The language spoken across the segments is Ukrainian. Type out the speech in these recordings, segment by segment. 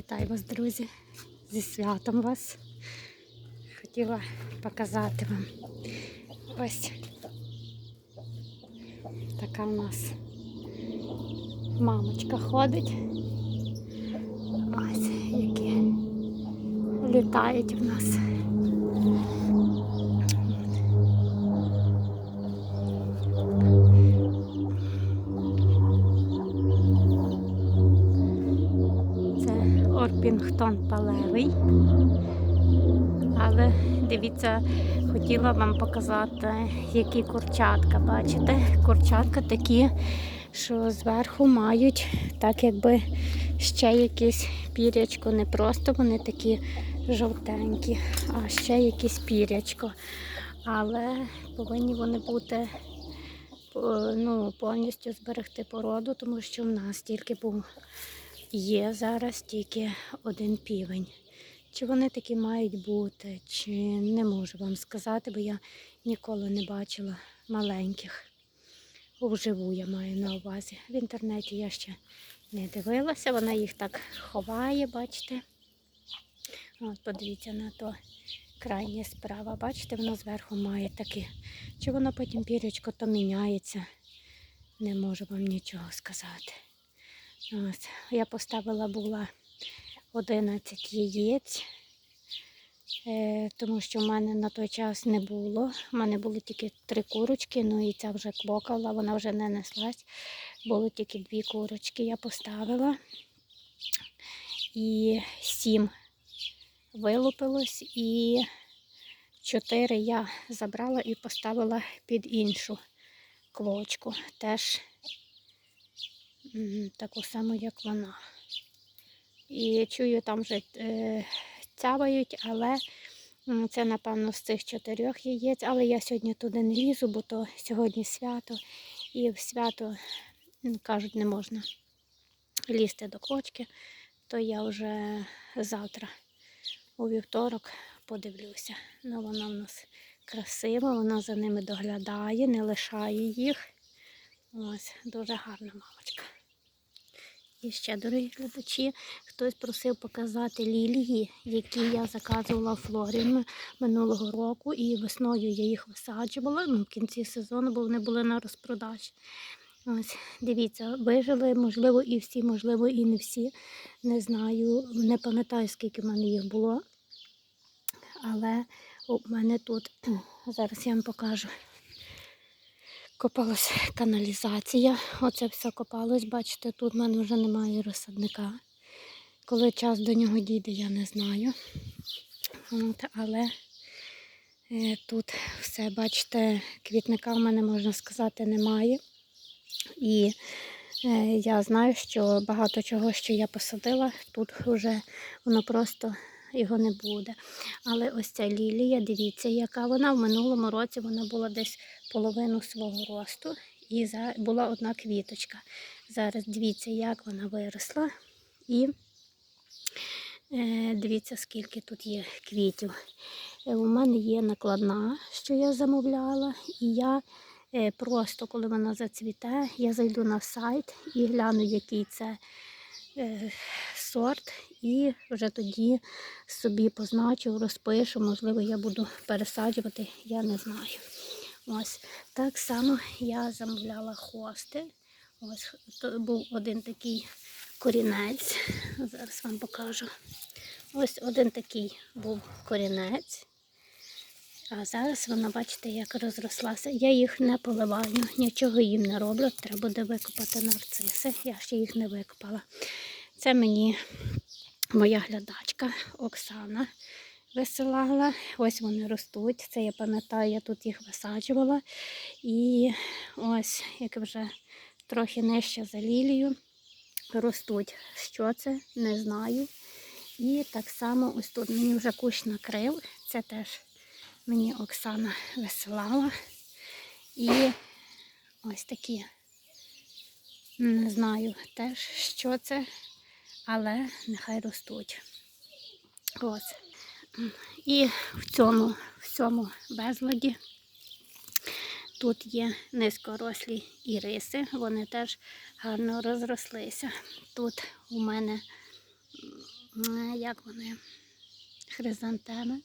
Вітаю вас, друзі, зі святом вас. Хотіла показати вам. Ось така у нас мамочка ходить. Ось які літають в нас. Орпінгтон Палевий. Але дивіться, хотіла вам показати, які курчатка. Бачите? Курчатка такі, що зверху мають так, якби ще якесь пірячко. Не просто вони такі жовтенькі, а ще якесь пірячко. Але повинні вони бути ну, повністю зберегти породу, тому що в нас тільки був є зараз тільки один півень. Чи вони такі мають бути, чи не можу вам сказати, бо я ніколи не бачила маленьких. Вживу я маю на увазі. В інтернеті я ще не дивилася, вона їх так ховає, бачите. От подивіться на то крайня справа. Бачите, воно зверху має таке. Чи воно потім пірячко то міняється, не можу вам нічого сказати. Ось, я поставила була 11 яєць, е, тому що в мене на той час не було. У мене були тільки три курочки, ну і ця вже клокала, вона вже не неслась. Було тільки дві курочки, я поставила. І сім вилупилось, і чотири я забрала і поставила під іншу квочку. Теж таку саму, як вона. І чую, там вже е, цявають, але це, напевно, з цих чотирьох яєць. Але я сьогодні туди не лізу, бо то сьогодні свято. І в свято, кажуть, не можна лізти до квочки, то я вже завтра у вівторок подивлюся. Ну, вона в нас красива, вона за ними доглядає, не лишає їх. Ось, дуже гарна мамочка. І ще, дорогі глядачі, хтось просив показати лілії, які я заказувала в Флорі минулого року. І весною я їх висаджувала ну, в кінці сезону, бо вони були на розпродажі. Ось, дивіться, вижили, можливо, і всі, можливо, і не всі. Не знаю, не пам'ятаю, скільки в мене їх було. Але у мене тут, зараз я вам покажу. Копалась каналізація. Оце все копалось. Бачите, тут в мене вже немає розсадника. Коли час до нього дійде, я не знаю. От, але е, тут все, бачите, квітника в мене, можна сказати, немає. І е, я знаю, що багато чого, що я посадила, тут вже воно просто його не буде. Але ось ця лілія, дивіться, яка вона в минулому році вона була десь половину свого росту і була одна квіточка. Зараз дивіться, як вона виросла. І е, дивіться, скільки тут є квітів. Е, у мене є накладна, що я замовляла, і я е, просто, коли вона зацвіте, я зайду на сайт і гляну, який це сорт, і вже тоді собі позначу, розпишу, можливо, я буду пересаджувати, я не знаю. Ось так само я замовляла хости. Ось то був один такий корінець. Зараз вам покажу. Ось один такий був корінець. А зараз вона, бачите, як розрослася. Я їх не поливаю, нічого їм не роблю. Треба буде викопати нарциси. Я ще їх не викопала. Це мені моя глядачка Оксана висилала. Ось вони ростуть. Це я пам'ятаю, я тут їх висаджувала. І ось, як вже трохи нижче за лілію, ростуть. Що це? Не знаю. І так само ось тут мені вже кущ накрив. Це теж мені Оксана висилала. І ось такі. Не знаю теж, що це, але нехай ростуть. Ось. І в цьому, в цьому безладі тут є низькорослі іриси, вони теж гарно розрослися. Тут у мене як вони, хризантеми.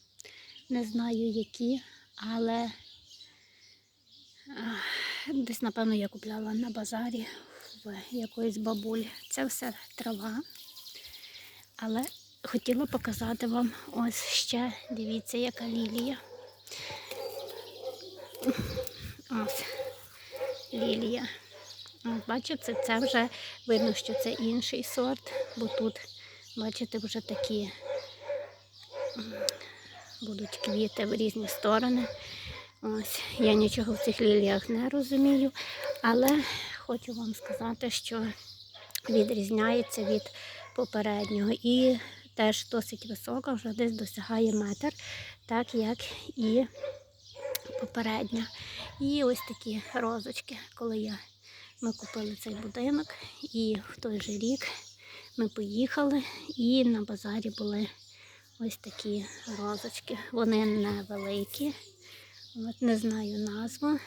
Не знаю які, але десь, напевно, я купляла на базарі в якоїсь бабулі. Це все трава. Але хотіла показати вам ось ще, дивіться, яка лілія. Ось лілія. Бачите, це вже видно, що це інший сорт, бо тут, бачите, вже такі будуть квіти в різні сторони. Ось, я нічого в цих ліліях не розумію, але хочу вам сказати, що відрізняється від попереднього і теж досить висока, вже десь досягає метр, так як і попередня. І ось такі розочки, коли я, ми купили цей будинок, і в той же рік ми поїхали, і на базарі були ось такі розочки. Вони невеликі, от не знаю назву.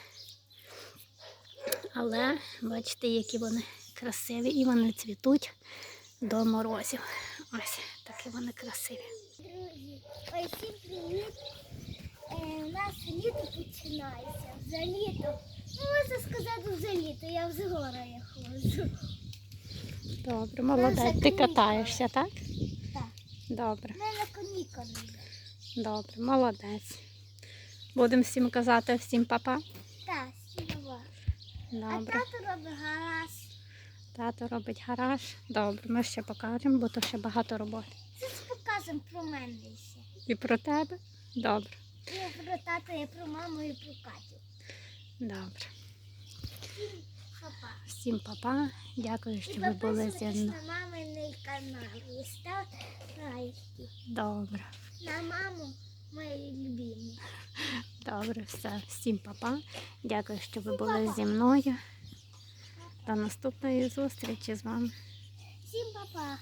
Але бачите, які вони красиві, і вони цвітуть до морозів. Ось такі вони красиві. Друзі, ой, всім привіт. У нас літо починається. За літо. Ну, можна сказати, вже літо. Я в згорах ходжу. Добре, молодець. Ти катаєшся, так? Добре, добре, молодець. Будемо всім казати всім папа. Так, сіла. А Добре. тато робить гараж. Тато робить гараж. Добре, ми ще покажемо, бо то ще багато роботи. Це ж показуємо про мене ще. І про тебе? Добре. І про тато, і про маму, і про Катю. Добре. Всім папа. Дякую, що ви були зі мною. на маминий канал. І лайки. Добре. На маму мої любимі. Добре, все. Всім папа. Дякую, що ви були зі мною. До наступної зустрічі з вами. Всім папа.